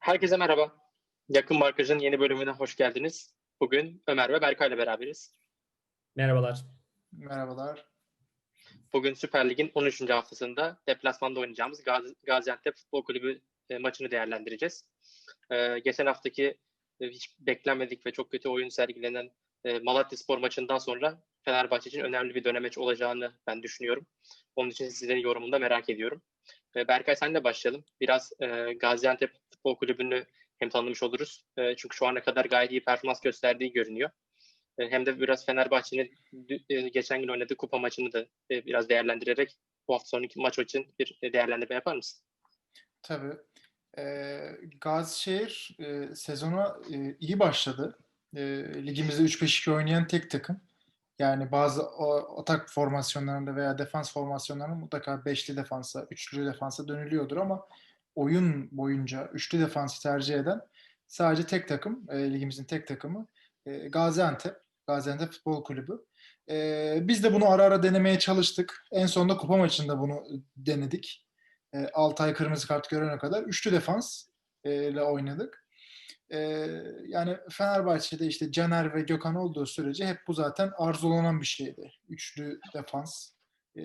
Herkese merhaba. Yakın Markaj'ın yeni bölümüne hoş geldiniz. Bugün Ömer ve Berkay ile beraberiz. Merhabalar. Merhabalar. Bugün Süper Lig'in 13. haftasında deplasmanda oynayacağımız Gazi- Gaziantep Futbol Kulübü e, maçını değerlendireceğiz. E, geçen haftaki e, hiç beklenmedik ve çok kötü oyun sergilenen e, Malatya Spor maçından sonra Fenerbahçe için önemli bir dönemeç olacağını ben düşünüyorum. Onun için sizlerin yorumunu da merak ediyorum. E, Berkay senle başlayalım. Biraz e, Gaziantep Futbol Kulübü'nü hem tanımış oluruz. E, çünkü şu ana kadar gayet iyi performans gösterdiği görünüyor. E, hem de biraz Fenerbahçe'nin e, geçen gün oynadığı kupa maçını da e, biraz değerlendirerek bu hafta sonraki maç için bir e, değerlendirme yapar mısın? Tabii. Ee, Gazişehir e, sezona e, iyi başladı. E, ligimizde 3-5-2 oynayan tek takım. Yani bazı atak formasyonlarında veya defans formasyonlarında mutlaka beşli defansa, üçlü defansa dönülüyordur ama oyun boyunca üçlü defansı tercih eden sadece tek takım, e, ligimizin tek takımı e, Gaziantep, Gaziantep Futbol Kulübü. E, biz de bunu ara ara denemeye çalıştık. En sonunda kupa maçında bunu denedik. E, 6 ay kırmızı kart görene kadar üçlü defans e, ile oynadık. E, yani Fenerbahçe'de işte Caner ve Gökhan olduğu sürece hep bu zaten arzulanan bir şeydi. Üçlü defans e,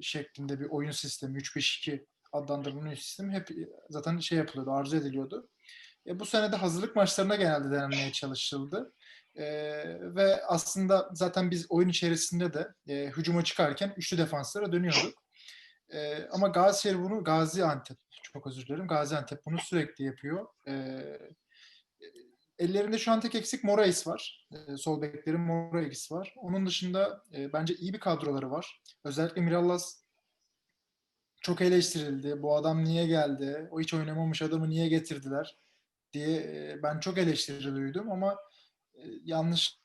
şeklinde bir oyun sistemi, 3-5-2 adlandırılan oyun sistemi hep zaten şey yapılıyordu, arzu ediliyordu. E, bu sene de hazırlık maçlarına genelde denenmeye çalışıldı. E, ve aslında zaten biz oyun içerisinde de e, hücuma çıkarken üçlü defanslara dönüyorduk. Ee, ama Gazişehir bunu Gaziantep çok özür dilerim. Gaziantep bunu sürekli yapıyor. Ee, ellerinde şu an tek eksik Morais var. Ee, sol beklerin Morais var. Onun dışında e, bence iyi bir kadroları var. Özellikle Mirallas çok eleştirildi. Bu adam niye geldi? O hiç oynamamış adamı niye getirdiler? diye e, ben çok eleştiri duydum ama e, yanlış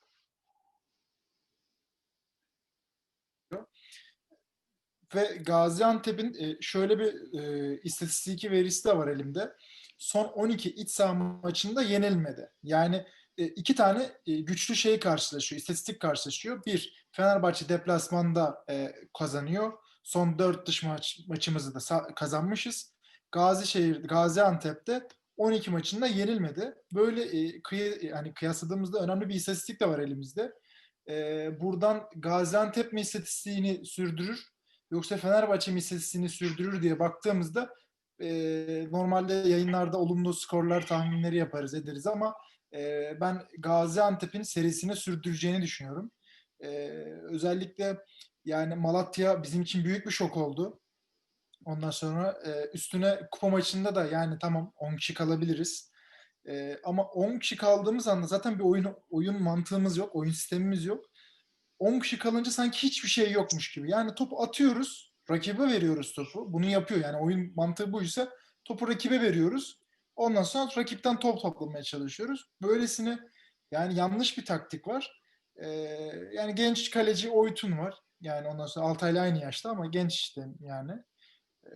Ve Gaziantep'in e, şöyle bir e, istatistiki verisi de var elimde. Son 12 iç saha maçında yenilmedi. Yani iki tane güçlü şey karşılaşıyor, istatistik karşılaşıyor. Bir, Fenerbahçe deplasmanda kazanıyor. Son 4 dış maç maçımızı da kazanmışız. Gazişehir, Gaziantep'te 12 maçında yenilmedi. Böyle e, kıy yani kıyasladığımızda önemli bir istatistik de var elimizde. E, buradan Gaziantep mi istatistiğini sürdürür yoksa Fenerbahçe mi istatistiğini sürdürür diye baktığımızda e, normalde yayınlarda olumlu skorlar tahminleri yaparız ederiz ama e, ben Gaziantep'in serisini sürdüreceğini düşünüyorum. E, özellikle yani Malatya bizim için büyük bir şok oldu. Ondan sonra e, üstüne kupa maçında da yani tamam 10 kişi kalabiliriz. E, ama 10 kişi kaldığımız anda zaten bir oyun oyun mantığımız yok, oyun sistemimiz yok. 10 kişi kalınca sanki hiçbir şey yokmuş gibi. Yani topu atıyoruz, rakibe veriyoruz topu. Bunu yapıyor yani oyun mantığı buysa topu rakibe veriyoruz. Ondan sonra rakipten top toplamaya çalışıyoruz. Böylesine yani yanlış bir taktik var. Ee, yani genç kaleci Oytun var. Yani ondan sonra Altay'la aynı yaşta ama genç işte yani. Ee,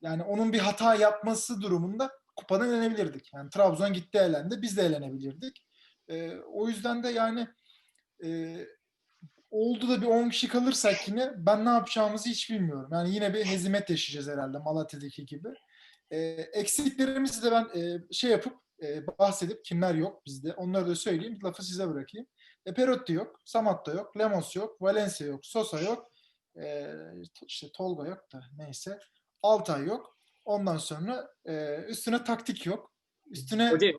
yani onun bir hata yapması durumunda kupadan elenebilirdik. Yani Trabzon gitti elendi, biz de elenebilirdik. Ee, o yüzden de yani e, oldu da bir 10 kişi kalırsak yine ben ne yapacağımızı hiç bilmiyorum. Yani yine bir hezimet yaşayacağız herhalde Malatya'daki gibi. E, eksiklerimizi de ben e, şey yapıp e, bahsedip kimler yok bizde onları da söyleyeyim. Lafı size bırakayım. E, Perotti yok, Samat da yok, Lemos yok, Valencia yok, Sosa yok. E, işte Tolga yok da neyse. Altay yok. Ondan sonra e, üstüne taktik yok. Üstüne Hoca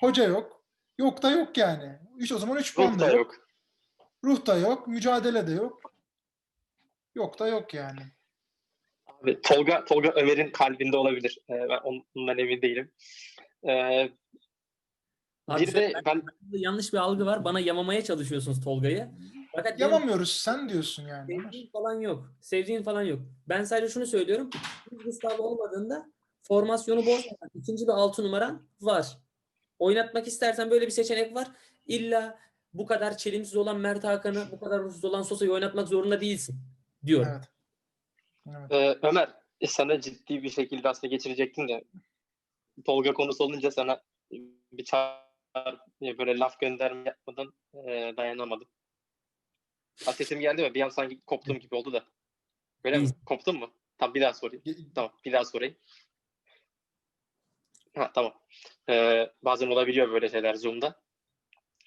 hoca yok. Yok da yok yani. Üç, o zaman 3 puan da yok. yok. Ruh da yok, mücadele de yok. Yok da yok yani. Abi, Tolga, Tolga Ömer'in kalbinde olabilir. E, ben ondan emin değilim. E, Abi bir de ben yanlış bir algı var. Bana yamamaya çalışıyorsunuz Tolga'yı. Fakat benim Yapamıyoruz sen diyorsun yani. sevdiğim falan yok. Sevdiğim falan yok. Ben sadece şunu söylüyorum. Gustavo olmadığında formasyonu bozmadan ikinci bir altı numaran var. Oynatmak istersen böyle bir seçenek var. İlla bu kadar çelimsiz olan Mert Hakan'ı, bu kadar ruhsuz olan Sosa'yı oynatmak zorunda değilsin diyorum. Evet. Evet. Ee, Ömer e, sana ciddi bir şekilde aslında geçirecektim de Tolga konusu olunca sana bir ya böyle laf gönderme yapmadan e, dayanamadım. Ha, sesim geldi mi? Bir an sanki koptum gibi oldu da. Böyle mi? Koptun mu? Tamam bir daha sorayım. Tamam bir daha sorayım. Ha, tamam. Ee, bazen olabiliyor böyle şeyler Zoom'da.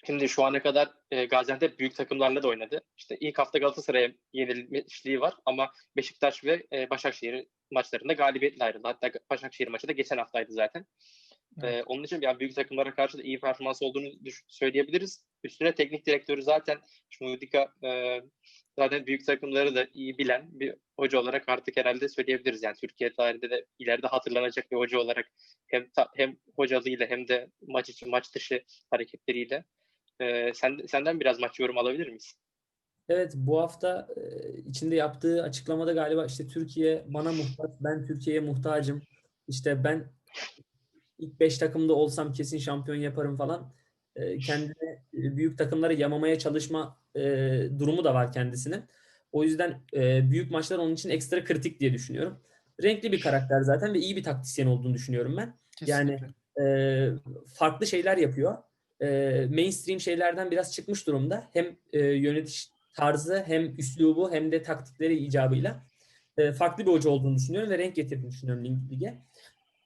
Şimdi şu ana kadar e, Gaziantep büyük takımlarla da oynadı. İşte ilk hafta Galatasaray'a yenilmişliği var ama Beşiktaş ve e, Başakşehir maçlarında galibiyetle ayrıldı. Hatta Başakşehir maçı da geçen haftaydı zaten. Ee, onun için yani büyük takımlara karşı da iyi performans olduğunu söyleyebiliriz. Üstüne teknik direktörü zaten Şmudika e, zaten büyük takımları da iyi bilen bir hoca olarak artık herhalde söyleyebiliriz. Yani Türkiye tarihinde de ileride hatırlanacak bir hoca olarak hem ta- hem hocalığıyla hem de maç içi maç dışı hareketleriyle. Ee, sen, senden biraz maç yorum alabilir miyiz? Evet bu hafta e, içinde yaptığı açıklamada galiba işte Türkiye bana muhtaç, ben Türkiye'ye muhtacım. İşte ben ilk 5 takımda olsam kesin şampiyon yaparım falan. E, kendine e, büyük takımları yamamaya çalışma e, durumu da var kendisinin. O yüzden e, büyük maçlar onun için ekstra kritik diye düşünüyorum. Renkli bir karakter zaten ve iyi bir taktisyen olduğunu düşünüyorum ben. Yani Kesinlikle. e, farklı şeyler yapıyor. E, mainstream şeylerden biraz çıkmış durumda. Hem e, yönetiş tarzı hem üslubu hem de taktikleri icabıyla e, farklı bir hoca olduğunu düşünüyorum ve renk getirdiğini düşünüyorum lig- lige.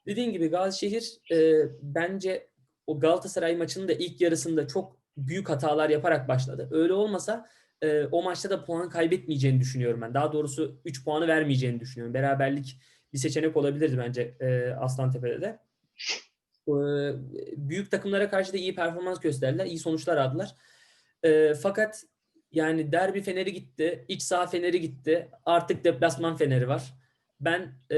Dediğim gibi Gazişehir e, bence o Galatasaray maçının da ilk yarısında çok büyük hatalar yaparak başladı. Öyle olmasa e, o maçta da puan kaybetmeyeceğini düşünüyorum ben. Daha doğrusu 3 puanı vermeyeceğini düşünüyorum. Beraberlik bir seçenek olabilirdi bence e, Aslantepe'de de. E, büyük takımlara karşı da iyi performans gösterdiler. iyi sonuçlar aldılar. E, fakat yani derbi feneri gitti. iç saha feneri gitti. Artık deplasman feneri var. Ben e,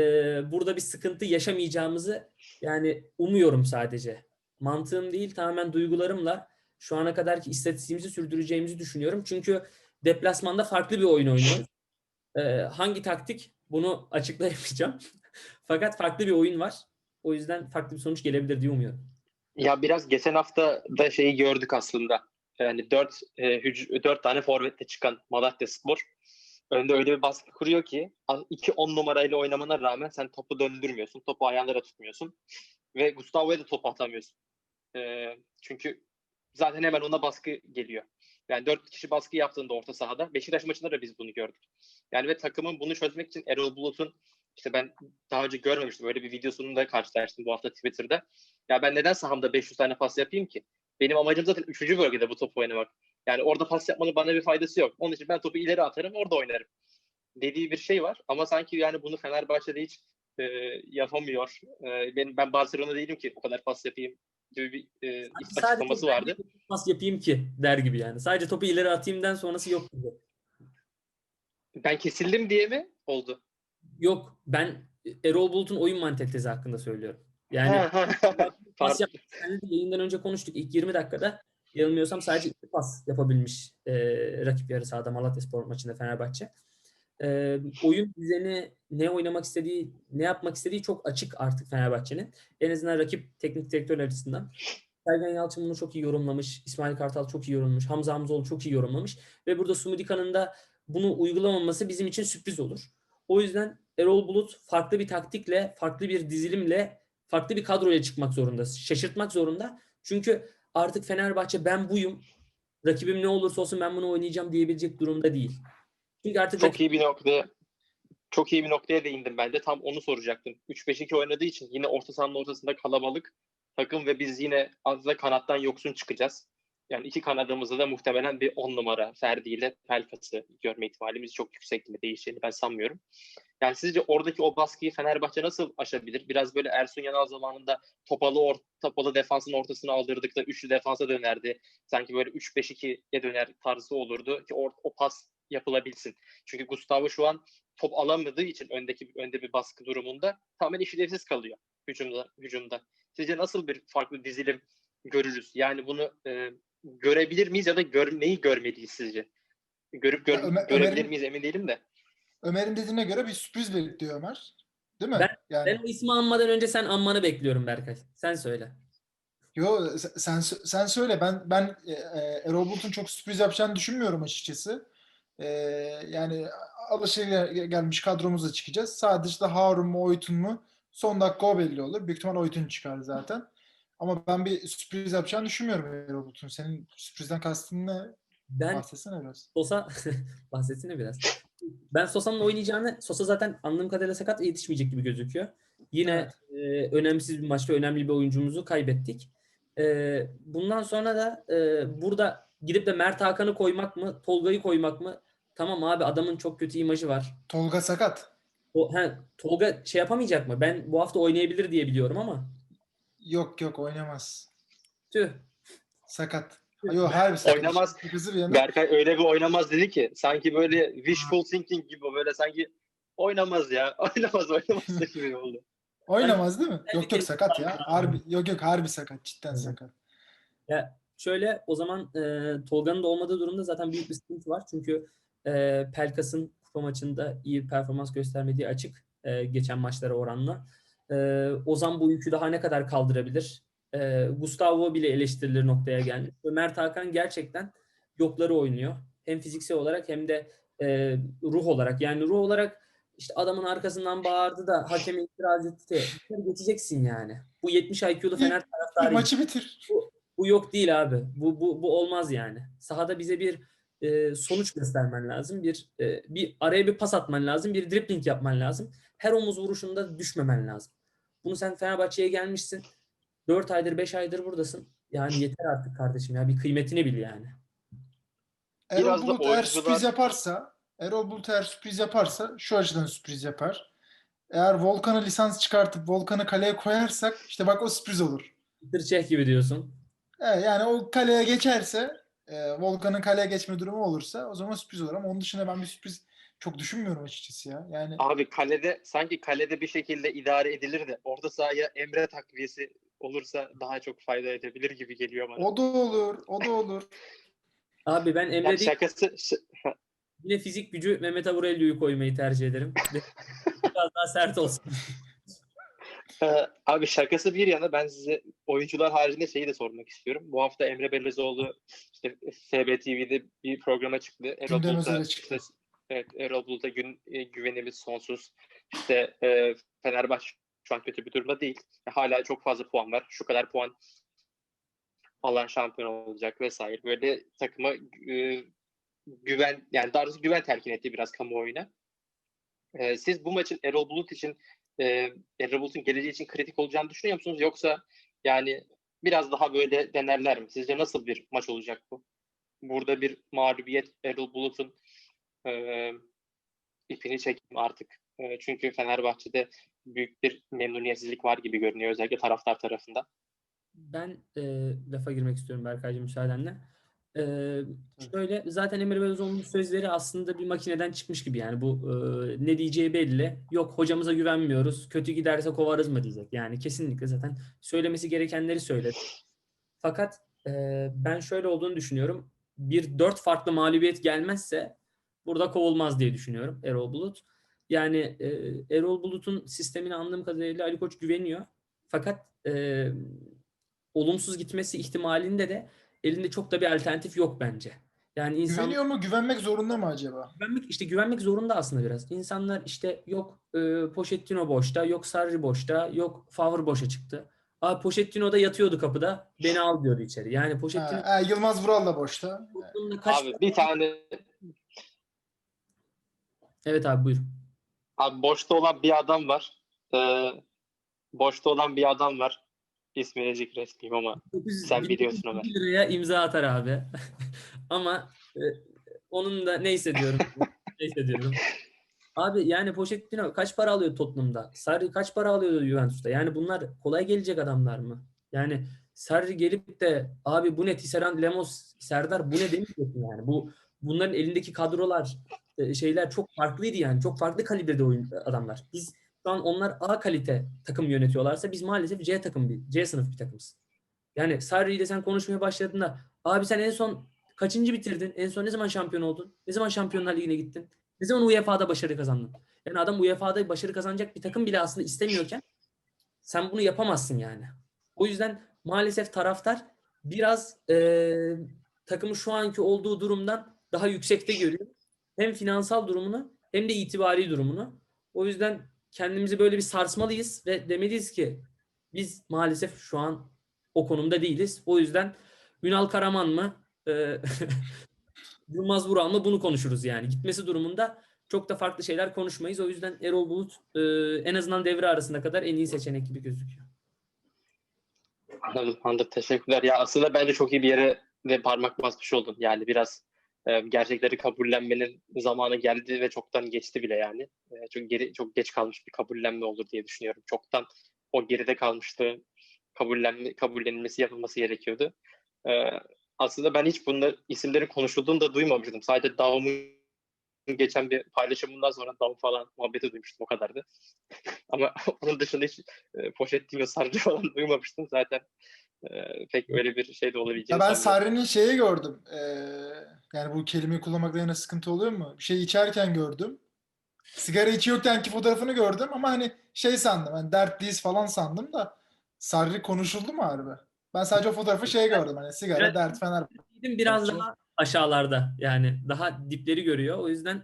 burada bir sıkıntı yaşamayacağımızı yani umuyorum sadece. Mantığım değil tamamen duygularımla şu ana kadarki istatistiğimizi sürdüreceğimizi düşünüyorum. Çünkü deplasmanda farklı bir oyun oynuyoruz. E, hangi taktik bunu açıklayamayacağım. Fakat farklı bir oyun var. O yüzden farklı bir sonuç gelebilir diye umuyorum. Ya biraz geçen hafta da şeyi gördük aslında. Yani dört, e, hüc- dört tane forvetle çıkan Malatya Spor önde öyle bir baskı kuruyor ki 2-10 numarayla oynamana rağmen sen topu döndürmüyorsun. Topu ayağlara tutmuyorsun. Ve Gustavo'ya da top atamıyorsun. E, çünkü zaten hemen ona baskı geliyor. Yani dört kişi baskı yaptığında orta sahada. Beşiktaş maçında da biz bunu gördük. Yani ve takımın bunu çözmek için Erol Bulut'un işte ben daha önce görmemiştim. Öyle bir videosunu da karşılaştım bu hafta Twitter'da. Ya ben neden sahamda 500 tane pas yapayım ki? Benim amacım zaten 3. bölgede bu topu oynamak. Yani orada pas yapmanın bana bir faydası yok. Onun için ben topu ileri atarım, orada oynarım. Dediği bir şey var. Ama sanki yani bunu Fenerbahçe'de hiç e, yapamıyor. E, ben, ben Barcelona değilim ki o kadar pas yapayım gibi bir e, açıklaması ben vardı. Pas yapayım ki der gibi yani. Sadece topu ileri atayımdan sonrası yok gibi. Ben kesildim diye mi oldu? Yok ben Erol Bulut'un oyun mantalitesi hakkında söylüyorum. Yani pas yap yayından önce konuştuk. İlk 20 dakikada yanılmıyorsam sadece iki pas yapabilmiş e, rakip yarı sahada Malatyaspor maçında Fenerbahçe. E, oyun düzeni ne oynamak istediği, ne yapmak istediği çok açık artık Fenerbahçe'nin. En azından rakip teknik direktör açısından. Sergen Yalçın bunu çok iyi yorumlamış. İsmail Kartal çok iyi yorumlamış. Hamza Hamzoğlu çok iyi yorumlamış. Ve burada Sumudika'nın da bunu uygulamaması bizim için sürpriz olur. O yüzden Erol Bulut farklı bir taktikle, farklı bir dizilimle, farklı bir kadroya çıkmak zorunda. Şaşırtmak zorunda. Çünkü artık Fenerbahçe ben buyum. Rakibim ne olursa olsun ben bunu oynayacağım diyebilecek durumda değil. Çünkü artık çok rakip- iyi bir noktaya çok iyi bir noktaya değindim ben de. Tam onu soracaktım. 3-5-2 oynadığı için yine orta sahanın ortasında kalabalık takım ve biz yine aslında kanattan yoksun çıkacağız. Yani iki kanadımızda da muhtemelen bir 10 numara Ferdi ile Pelkas'ı görme ihtimalimiz çok yüksek yine değişeceğini ben sanmıyorum. Yani sizce oradaki o baskıyı Fenerbahçe nasıl aşabilir? Biraz böyle Ersun Yanal zamanında topalı or topalı defansın ortasına aldırdıkta üçlü defansa dönerdi. Sanki böyle 3-5-2'ye döner tarzı olurdu ki o, o pas yapılabilsin. Çünkü Gustavo şu an top alamadığı için öndeki önde bir baskı durumunda tamamen işlevsiz kalıyor hücumda. hücumda. Sizce nasıl bir farklı dizilim görürüz? Yani bunu e, görebilir miyiz ya da gör, neyi görmeliyiz sizce? Görüp gör, Ömer- görebilir Ömer'in- miyiz emin değilim de. Ömer'in dediğine göre bir sürpriz bekliyor Ömer. Değil mi? Ben- yani Ben o ismi anmadan önce sen anmanı bekliyorum Berkay. Sen söyle. Yo sen sen söyle ben ben e, e, Erol Bulut'un çok sürpriz yapacağını düşünmüyorum açıkçası. E, yani alışık gelmiş kadromuzla çıkacağız. Sadece de Harun mu Oytun mu son dakika o belli olur. Büyük ihtimal Oytun çıkar zaten. Ama ben bir sürpriz yapacağını düşünmüyorum Erol Bulut'un. Senin sürprizden kastın ne? Ben Bahsetsene biraz. Sosa bahsetsene biraz. Ben Sosa'nın oynayacağını Sosa zaten anladığım kadarıyla sakat yetişmeyecek gibi gözüküyor. Yine e, e, önemsiz bir maç ve önemli bir oyuncumuzu kaybettik. E, bundan sonra da e, burada gidip de Mert Hakan'ı koymak mı, Tolga'yı koymak mı? Tamam abi adamın çok kötü imajı var. Tolga sakat. O, he, Tolga şey yapamayacak mı? Ben bu hafta oynayabilir diye biliyorum ama Yok yok oynamaz. tüh. Sakat. Yok. Oynamaz. Şakası bir yana. Berkay öyle bir oynamaz dedi ki sanki böyle wishful thinking gibi böyle sanki oynamaz ya. Oynamaz oynamaz da gibi oldu. Oynamaz değil mi? Yok yok sakat ya. Harbi yok yok harbi sakat. Cidden sakat. Ya şöyle o zaman e, Tolga'nın da olmadığı durumda zaten büyük bir sıkıntı var. Çünkü e, Pelkas'ın kupa maçında iyi performans göstermediği açık e, geçen maçlara oranla. E, Ozan bu yükü daha ne kadar kaldırabilir? E, Gustavo bile eleştirilir noktaya gelmiş. Ve Mert Hakan gerçekten yokları oynuyor. Hem fiziksel olarak hem de e, ruh olarak. Yani ruh olarak işte adamın arkasından bağırdı da hakeme itiraz etti. Geçeceksin yani. Bu 70 IQ'lu Fener taraftarı maçı bitir. bu yok değil abi. Bu bu bu olmaz yani. Sahada bize bir e, sonuç göstermen lazım. Bir e, bir araya bir pas atman lazım. Bir dribbling yapman lazım. Her omuz vuruşunda düşmemen lazım. Bunu sen Fenerbahçe'ye gelmişsin. 4 aydır 5 aydır buradasın. Yani yeter artık kardeşim ya. Bir kıymetini bil yani. Erol Biraz Bulut eğer oyuncular- sürpriz yaparsa Erol Bulut eğer sürpriz yaparsa şu açıdan sürpriz yapar. Eğer Volkan'ı lisans çıkartıp Volkan'ı kaleye koyarsak işte bak o sürpriz olur. Tırçeh gibi diyorsun. Evet, yani o kaleye geçerse e, Volkan'ın kaleye geçme durumu olursa o zaman sürpriz olur ama onun dışında ben bir sürpriz çok düşünmüyorum açıkçası ya. Yani Abi kalede sanki kalede bir şekilde idare edilir de orta sahaya Emre takviyesi olursa daha çok fayda edebilir gibi geliyor bana. o da olur, o da olur. Abi ben Emre Yani değil şakası yine fizik gücü Mehmet Aurelio'yu koymayı tercih ederim. Biraz daha sert olsun. Ee, abi şakası bir yana ben size oyuncular haricinde şeyi de sormak istiyorum. Bu hafta Emre Belözoğlu işte FB TV'de bir programa çıktı. Erol Bulut'a çıktı. işte- evet, Erol Bulut'a gün, e, güvenimiz sonsuz. İşte e, Fenerbahçe şu an kötü bir durumda değil. E, Hala çok fazla puan var. Şu kadar puan alan şampiyon olacak vesaire. Böyle takıma e, güven yani daha doğrusu güven telkin etti biraz kamuoyuna. E, siz bu maçın Erol Bulut için e, Erol Bulut'un geleceği için kritik olacağını düşünüyor musunuz? Yoksa yani biraz daha böyle denerler mi? Sizce nasıl bir maç olacak bu? Burada bir mağlubiyet Erol Bulut'un e, ipini çekeyim artık. E, çünkü Fenerbahçe'de büyük bir memnuniyetsizlik var gibi görünüyor özellikle taraftar tarafında. Ben e, lafa girmek istiyorum Berkaycığım müsaadenle. E, şöyle zaten Emre Belözoğlu'nun sözleri aslında bir makineden çıkmış gibi yani bu e, ne diyeceği belli. Yok hocamıza güvenmiyoruz. Kötü giderse kovarız mı diyecek. Yani kesinlikle zaten söylemesi gerekenleri söyledi. Fakat e, ben şöyle olduğunu düşünüyorum. Bir dört farklı mağlubiyet gelmezse burada kovulmaz diye düşünüyorum Erol Bulut. Yani e, Erol Bulut'un sistemine anladığım kadarıyla Ali Koç güveniyor. Fakat e, olumsuz gitmesi ihtimalinde de elinde çok da bir alternatif yok bence. Yani insan Güveniyor mu? Güvenmek zorunda mı acaba? güvenmek işte güvenmek zorunda aslında biraz. İnsanlar işte yok e, Pochettino boşta, yok Sarri boşta, yok Favre boşa çıktı. Abi Pochettino da yatıyordu kapıda. Beni al diyordu içeri. Yani Pochettino Ha, e, Yılmaz Vural da boşta. Abi bir tane Evet abi buyur. Abi boşta olan bir adam var. Ee, boşta olan bir adam var. İsmini zikretmeyeyim ama Sen biliyorsun Ömer. 1900 liraya imza atar abi. Ama e, onun da neyse diyorum. neyse diyorum. Abi yani Pochettino kaç para alıyor Tottenham'da? Sarri kaç para alıyor Juventus'ta? Yani bunlar kolay gelecek adamlar mı? Yani Sarri gelip de abi bu ne Tisserand, Lemos, Serdar bu ne demeyeceksin yani. Bu bunların elindeki kadrolar e, şeyler çok farklıydı yani. Çok farklı kalibrede oyun adamlar. Biz şu an onlar A kalite takım yönetiyorlarsa biz maalesef C takım bir C sınıf bir takımız. Yani Sarri ile sen konuşmaya başladığında abi sen en son kaçıncı bitirdin? En son ne zaman şampiyon oldun? Ne zaman Şampiyonlar Ligi'ne gittin? Ne zaman UEFA'da başarı kazandın? Yani adam UEFA'da başarı kazanacak bir takım bile aslında istemiyorken sen bunu yapamazsın yani. O yüzden maalesef taraftar biraz eee takımı şu anki olduğu durumdan daha yüksekte görüyor. Hem finansal durumunu hem de itibari durumunu. O yüzden kendimizi böyle bir sarsmalıyız ve demeliyiz ki biz maalesef şu an o konumda değiliz. O yüzden Ünal Karaman mı? Eee Yılmaz Vural mı? Bunu konuşuruz yani. Gitmesi durumunda çok da farklı şeyler konuşmayız. O yüzden Erol Bulut e, en azından devre arasına kadar en iyi seçenek gibi gözüküyor. Anladım, anladım. Teşekkürler. Ya aslında bence çok iyi bir yere de parmak basmış oldun. Yani biraz e, gerçekleri kabullenmenin zamanı geldi ve çoktan geçti bile yani. E, çok geri çok geç kalmış bir kabullenme olur diye düşünüyorum. Çoktan o geride kalmıştı. Kabullenme, kabullenilmesi yapılması gerekiyordu. E, aslında ben hiç bunlar isimlerin konuşulduğunu da duymamıştım. Sadece Daum'un geçen bir paylaşımından sonra Daum falan muhabbeti duymuştum o kadardı. Ama onun dışında hiç e, Pochettino Sarri falan duymamıştım zaten. E, pek öyle bir şey de Ya olabileceğini ben. Sarri'nin şeyi gördüm. Ee, yani bu kelimeyi kullanmakta yine sıkıntı oluyor mu? Bir şey içerken gördüm. Sigara içiyorkenki fotoğrafını gördüm ama hani şey sandım. Hani dertliyiz falan sandım da Sarri konuşuldu mu harbi? Ben sadece o fotoğrafı şey gördüm. Hani sigara, Evet. dert, fener. Biraz daha aşağılarda yani daha dipleri görüyor. O yüzden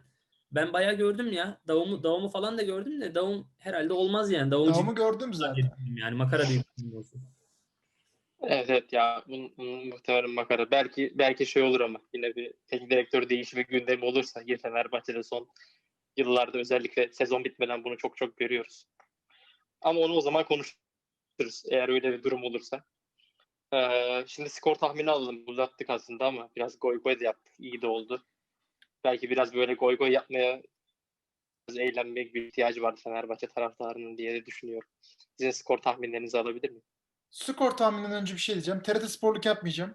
ben bayağı gördüm ya. Davum'u Davum'u falan da gördüm de Davum herhalde olmaz yani. Davum Davamı gördüm zaten. yani makara değil. Evet evet ya bunun muhtemelen makara. Belki belki şey olur ama yine bir teknik direktör değişimi gündemi olursa yine Fenerbahçe'de son yıllarda özellikle sezon bitmeden bunu çok çok görüyoruz. Ama onu o zaman konuşuruz eğer öyle bir durum olursa. Ee, şimdi skor tahmini alalım. Uzattık aslında ama biraz goy goy da yaptık. İyi de oldu. Belki biraz böyle goy goy yapmaya biraz eğlenmeye bir ihtiyacı vardı Fenerbahçe taraftarının diye de düşünüyorum. Sizin skor tahminlerinizi alabilir miyim? Skor tahmininden önce bir şey diyeceğim. TRT Sporluk yapmayacağım.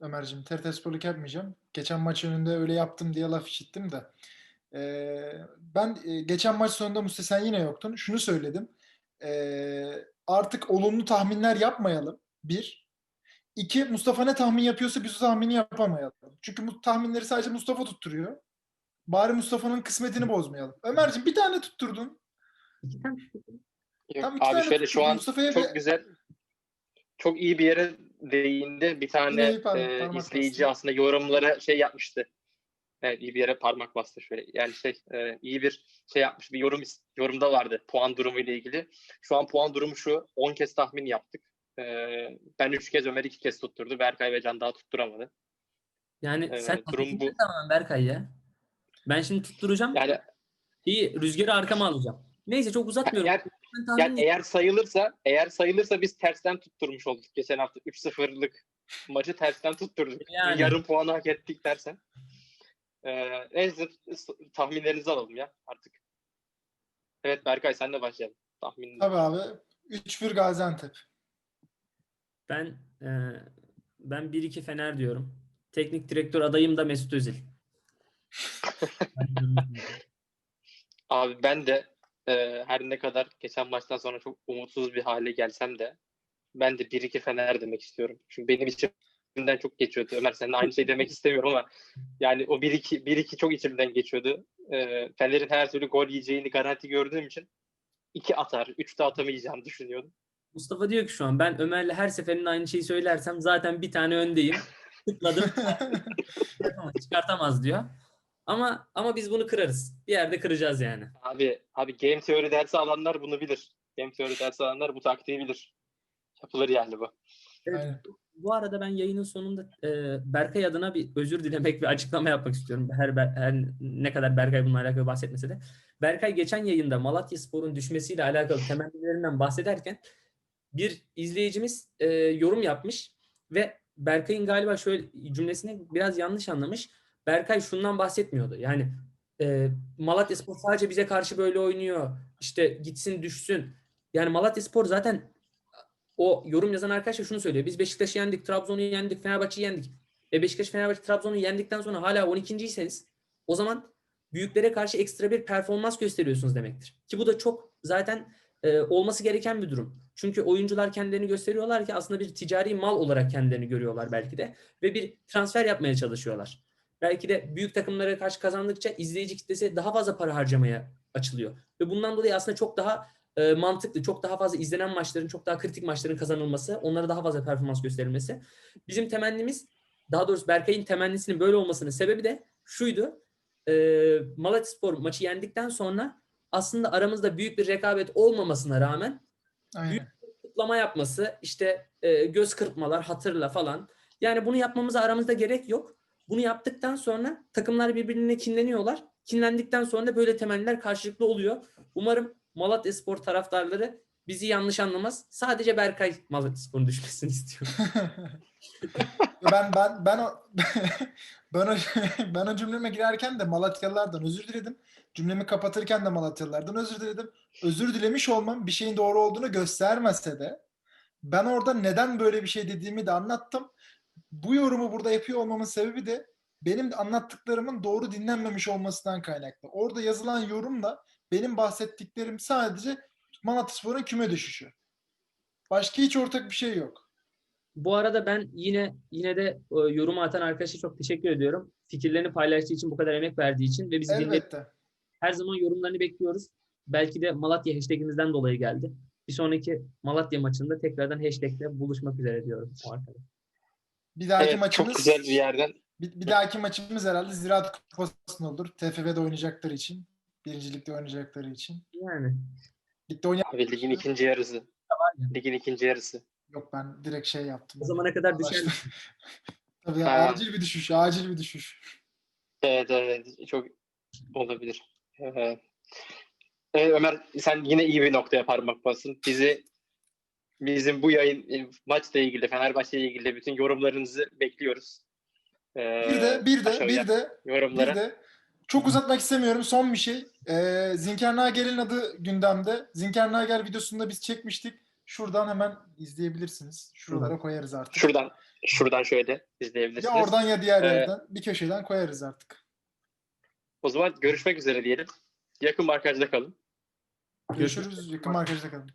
Ömerciğim TRT Sporluk yapmayacağım. Geçen maç önünde öyle yaptım diye laf işittim de. Ee, ben e, geçen maç sonunda Mustafa sen yine yoktun. Şunu söyledim. Ee, artık olumlu tahminler yapmayalım. Bir. İki, Mustafa ne tahmin yapıyorsa biz o tahmini yapamayalım. Çünkü bu tahminleri sadece Mustafa tutturuyor. Bari Mustafa'nın kısmetini bozmayalım. Ömerciğim bir tane tutturdun. Tam iki abi tane şöyle şu tutturdun. an Mustafa'ya çok bir- güzel çok iyi bir yere değindi. Bir tane e, parmak izleyici bastı. aslında yorumlara şey yapmıştı. Evet, iyi bir yere parmak bastı şöyle. Yani şey e, iyi bir şey yapmış. Bir yorum yorumda vardı puan durumu ile ilgili. Şu an puan durumu şu. 10 kez tahmin yaptık. E, ben 3 kez Ömer 2 kez tutturdu. Berkay ve Can daha tutturamadı. Yani Evet, sen durum bu. Tamam Berkay ya. Ben şimdi tutturacağım. Yani İyi rüzgarı arkama alacağım. Neyse çok uzatmıyorum. eğer, yani eğer sayılırsa eğer sayılırsa biz tersten tutturmuş olduk. Geçen hafta 3-0'lık maçı tersten tutturduk. Yani. Yarım puanı hak ettik dersen. Ee, neyse tahminlerinizi alalım ya artık. Evet Berkay sen de başlayalım. Tahmin. Tabii abi. 3-1 Gaziantep. Ben e, ben 1-2 Fener diyorum. Teknik direktör adayım da Mesut Özil. Abi ben de e, her ne kadar geçen maçtan sonra çok umutsuz bir hale gelsem de ben de 1-2 Fener demek istiyorum. Çünkü benim içimden çok geçiyordu. Ömer sen de aynı şey demek istemiyorum ama yani o 1-2 1-2 çok içimden geçiyordu. E, Fener'in her türlü gol yiyeceğini garanti gördüğüm için 2 atar, 3 de atamayacağını düşünüyordum. Mustafa diyor ki şu an ben Ömer'le her seferinde aynı şeyi söylersem zaten bir tane öndeyim. Tıkladım. Çıkartamaz diyor. Ama ama biz bunu kırarız. Bir yerde kıracağız yani. Abi abi game teori dersi alanlar bunu bilir. Game teori dersi alanlar bu taktiği bilir. Yapılır yani bu. Evet, Aynen. Bu arada ben yayının sonunda e, Berkay adına bir özür dilemek ve açıklama yapmak istiyorum. Her, her ne kadar Berkay bununla alakalı bahsetmese de. Berkay geçen yayında Malatya Spor'un düşmesiyle alakalı temellilerinden bahsederken bir izleyicimiz e, yorum yapmış ve Berkay'ın galiba şöyle cümlesini biraz yanlış anlamış. Berkay şundan bahsetmiyordu. Yani e, Malatya Spor sadece bize karşı böyle oynuyor. İşte gitsin düşsün. Yani Malatya Spor zaten o yorum yazan arkadaşlar şunu söylüyor. Biz Beşiktaş'ı yendik, Trabzon'u yendik, Fenerbahçe'yi yendik. E Beşiktaş, Fenerbahçe, Trabzon'u yendikten sonra hala 12.seniz o zaman büyüklere karşı ekstra bir performans gösteriyorsunuz demektir. Ki bu da çok zaten e, olması gereken bir durum. Çünkü oyuncular kendilerini gösteriyorlar ki aslında bir ticari mal olarak kendilerini görüyorlar belki de ve bir transfer yapmaya çalışıyorlar. Belki de büyük takımlara karşı kazandıkça izleyici kitlesi daha fazla para harcamaya açılıyor. Ve bundan dolayı aslında çok daha e, mantıklı, çok daha fazla izlenen maçların, çok daha kritik maçların kazanılması, onlara daha fazla performans gösterilmesi. Bizim temennimiz, daha doğrusu Berkay'ın temennisinin böyle olmasının sebebi de şuydu. E, Malatyaspor maçı yendikten sonra aslında aramızda büyük bir rekabet olmamasına rağmen Aynen. kutlama yapması, işte e, göz kırpmalar, hatırla falan. Yani bunu yapmamıza aramızda gerek yok. Bunu yaptıktan sonra takımlar birbirine kinleniyorlar Kinlendikten sonra da böyle temeller karşılıklı oluyor. Umarım Malatyaspor taraftarları bizi yanlış anlamaz. Sadece Berkay Malatyaspor'un düşmesini istiyor. ben ben ben o ben o, ben o cümleme girerken de Malatyalılardan özür diledim. Cümlemi kapatırken de Malatyalılardan özür diledim. Özür dilemiş olmam bir şeyin doğru olduğunu göstermese de ben orada neden böyle bir şey dediğimi de anlattım. Bu yorumu burada yapıyor olmamın sebebi de benim anlattıklarımın doğru dinlenmemiş olmasından kaynaklı. Orada yazılan yorumla benim bahsettiklerim sadece Malatyaspor'un küme düşüşü. Başka hiç ortak bir şey yok. Bu arada ben yine yine de e, yorumu atan arkadaşa çok teşekkür ediyorum. Fikirlerini paylaştığı için, bu kadar emek verdiği için ve bizi Elbette. Her zaman yorumlarını bekliyoruz. Belki de Malatya hashtagimizden dolayı geldi. Bir sonraki Malatya maçında tekrardan hashtagle buluşmak üzere diyorum o arkadaş. Bir dahaki Evet, maçımız çok güzel bir yerden Bir, bir dahaki maçımız herhalde Ziraat Kupası'nda olur. TFF'de oynayacakları için. Birincilikte oynayacakları için. Yani Ligde oynayan Abi ligin ikinci yarısı. ya. Ligin ikinci yarısı. yok ben direkt şey yaptım. o zamana kadar düşer. Tabii ya, Ha. acil bir düşüş, acil bir düşüş. Evet, evet çok olabilir. Ee, Evet, Ömer sen yine iyi bir noktaya parmak bastın. Bizi bizim bu yayın e, maçla ilgili, Fenerbahçe ile ilgili bütün yorumlarınızı bekliyoruz. Ee, Bir de bir de bir de yorumlara. bir de çok uzatmak istemiyorum. Son bir şey. Ee, Zinker Nagel'in adı gündemde. Zinker Nagel videosunda biz çekmiştik. Şuradan hemen izleyebilirsiniz. Şuralara koyarız artık. Şuradan şuradan şöyle izleyebilirsiniz. Ya oradan ya diğer Ee, yerden bir köşeden koyarız artık. O zaman görüşmek üzere diyelim. Yakın markajda kalın. Görüşürüz. Yakın arkadaşlar kalın.